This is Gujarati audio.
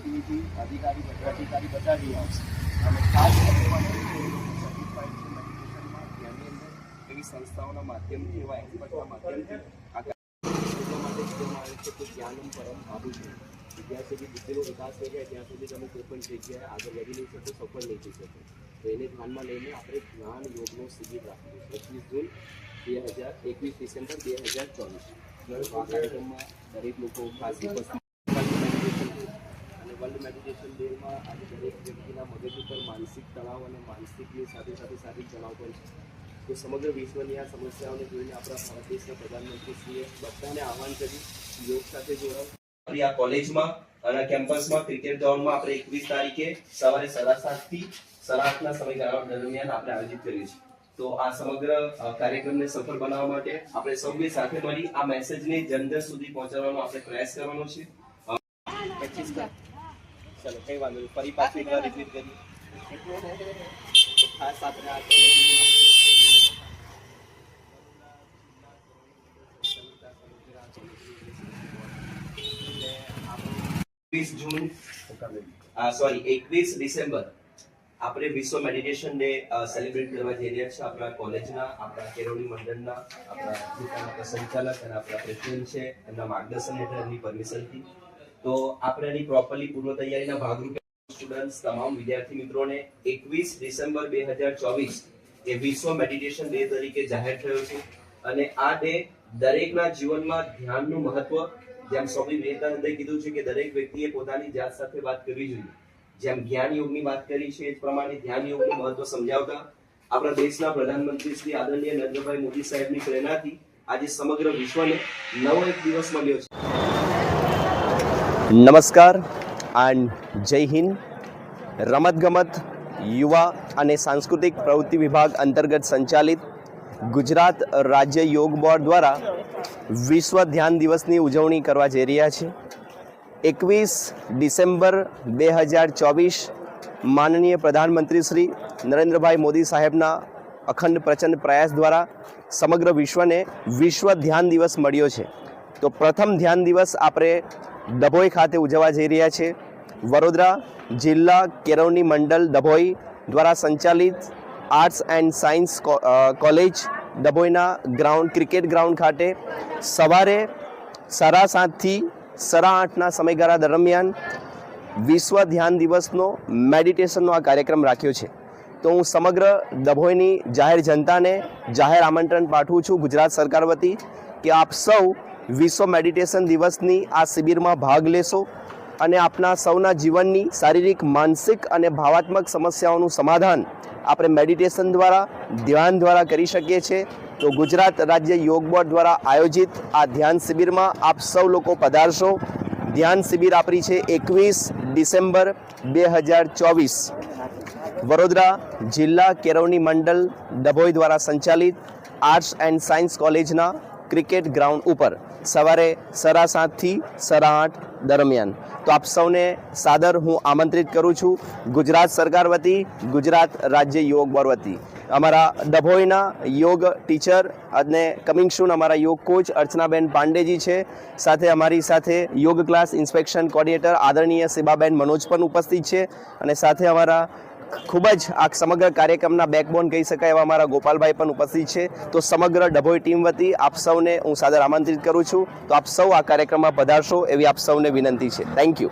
પ્રતિનિધિ અધિકારી અધિકારી બધા જ આવશે અને ખાસ સર્ટિફાઈડ છે મેડિટેશનમાં ત્યાંની અંદર એવી સંસ્થાઓના માધ્યમથી એવા એક્સપર્ટના માધ્યમથી આ એટલા માટે કહેવામાં આવે છે કે જ્ઞાનમ પરમ આબુ છે જ્યાં સુધી બુદ્ધિનો વિકાસ થઈ જાય ત્યાં સુધી તમે કોઈ પણ જગ્યાએ આગળ વધી નહીં શકો સફળ નહીં થઈ શકો તો એને ધ્યાનમાં લઈને આપણે જ્ઞાન યોગનો શિબિર રાખીએ છીએ એકવીસ જૂન બે હજાર એકવીસ ડિસેમ્બર બે હજાર ચોવીસ આ કાર્યક્રમમાં દરેક લોકો ખાસ ઉપસ્થિત વર્લ્ડ મેડિટેશન ડે અને મેડિટેશન ડેમાં આજે દરેક વ્યક્તિના મગજ ઉપર માનસિક તણાવ અને માનસિકની સાથે સાથે શારીરિક તણાવ પણ છે. તો સમગ્ર વિશ્વની આ સમસ્યાઓને જોઈને આપણા ભારત દેશના પ્રધાનમંત્રીશ્રીએ બધાને આહવાન કર્યું. યોગ સાથે જોડાવ. આ કોલેજમાં અને કેમ્પસમાં ક્રિકેટ ગ્રાઉન્ડમાં આપણે એકવીસ તારીખે સવારે સાડા સાતથી સાડા સમયગાળા દરમિયાન આપણે આયોજિત કર્યું છે તો આ સમગ્ર કાર્યક્રમને સફળ બનાવવા માટે આપણે સૌએ સાથે મળી આ મેસેજને જન જન સુધી પહોંચાડવાનો આપણે પ્રયાસ કરવાનો છે. ચલો કઈ વાંધો નહીં. ફરી પાછું એકવાર રિપીટ કરી ખાસ આપણે આ એકવીસ જૂન સોરી એકવીસ ડિસેમ્બર. આપણે વિશ્વ મેડિટેશન ડે સેલિબ્રેટ કરવા જઈ રહ્યા છીએ આપણા કોલેજના આપણા કેળવણી મંડળના આપણા સંચાલક અને આપણા પ્રેસિડેન્ટ છે. એમના માર્ગદર્શન હેઠળ એમની પરમિશનથી તો આપણે એની પ્રોપરલી પૂર્વ તૈયારીના ભાગરૂપે સ્ટુડન્ટ્સ તમામ વિદ્યાર્થી મિત્રોને એકવીસ ડિસેમ્બર બે હજાર ચોવીસ એ વિશ્વ મેડિટેશન ડે તરીકે જાહેર થયો છે. અને આ ડે દરેકના જીવનમાં ધ્યાનનું મહત્વ, જેમ સ્વામી વિવેકાનંદે કીધું છે કે દરેક વ્યક્તિએ પોતાની જાત સાથે વાત કરવી જોઈએ. જેમ જ્ઞાન યોગની વાત કરી છે, એ પ્રમાણે ધ્યાન યોગનું મહત્વ સમજાવતા આપણા દેશના પ્રધાનમંત્રી શ્રી આદરણીય નરેન્દ્રભાઈ મોદી સાહેબની પ્રેરણાથી આજે સમગ્ર વિશ્વને નવો એક દિવસ મળ્યો છે. નમસ્કાર એન્ડ જય હિન્દ. રમતગમત, યુવા અને સાંસ્કૃતિક પ્રવૃત્તિ વિભાગ અંતર્ગત સંચાલિત ગુજરાત રાજ્ય યોગ બોર્ડ દ્વારા વિશ્વ ધ્યાન દિવસની ઉજવણી કરવા જઈ રહ્યા છે. એકવીસ ડિસેમ્બર બે હજાર ચોવીસ માનનીય પ્રધાનમંત્રી શ્રી નરેન્દ્રભાઈ મોદી સાહેબના અખંડ પ્રચંડ પ્રયાસ દ્વારા સમગ્ર વિશ્વને વિશ્વ ધ્યાન દિવસ મળ્યો છે. તો પ્રથમ ધ્યાન દિવસ આપણે ડભોઈ ખાતે ઉજવવા જઈ રહ્યા છે. વડોદરા જિલ્લા કેરવની મંડળ ડભોઈ દ્વારા સંચાલિત આર્ટ્સ એન્ડ સાયન્સ કોલેજ ડભોઈના ગ્રાઉન્ડ, ક્રિકેટ ગ્રાઉન્ડ ખાતે સવારે સાડા સાતથી સાડા આઠના સમયગાળા દરમિયાન વિશ્વ ધ્યાન દિવસનો મેડિટેશનનો આ કાર્યક્રમ રાખ્યો છે. તો હું સમગ્ર ડભોઈની જાહેર જનતાને જાહેર આમંત્રણ પાઠવું છું. ગુજરાત સરકાર વતી કે આપ સૌ વિશ્વ મેડિટેશન દિવસની આ શિબિરમાં ભાગ લેશો અને આપના સૌના જીવનની શારીરિક, માનસિક અને ભાવાત્મક સમસ્યાઓનું સમાધાન આપણે મેડિટેશન દ્વારા, ધ્યાન દ્વારા કરી શકીએ છીએ. તો ગુજરાત રાજ્ય યોગ બોર્ડ દ્વારા આયોજિત આ ધ્યાન શિબિરમાં આપ સૌ લોકો પધારશો. ધ્યાન શિબિર આપણી છે એકવીસ ડિસેમ્બર બે હજાર ચોવીસ. વડોદરા જિલ્લા કેરવણી મંડળ ડભોઈ દ્વારા સંચાલિત આર્ટ્સ એન્ડ સાયન્સ કોલેજના ક્રિકેટ ગ્રાઉન્ડ ઉપર સવારે સરા સાતથી સરા આઠ દરમિયાન. તો આપ સૌને સાદર હું આમંત્રિત કરું છું ગુજરાત સરકાર વતી, ગુજરાત રાજ્ય યોગ બોર્ડ વતી. અમારા ડભોઈના યોગ ટીચર અને કમિંગ સૂન અમારા યોગ કોચ અર્ચનાબેન પાંડેજી છે. સાથે અમારી સાથે યોગ ક્લાસ ઇન્સ્પેક્શન કોર્ડિનેટર આદરણીય સેબાબેન મનોજ પણ ઉપસ્થિત છે. અને સાથે અમારા ખૂબ જ આ સમગ્ર કાર્યક્રમના બેકબોન કહી શકાય એવા અમારા ગોપાલભાઈ પણ ઉપસ્થિત છે. તો સમગ્ર ડભોઈ ટીમ વતી આપ સૌને હું સાદર આમંત્રિત કરું છું. તો આપ સૌ આ કાર્યક્રમમાં પધારશો એવી આપ સૌને વિનંતી છે. Thank you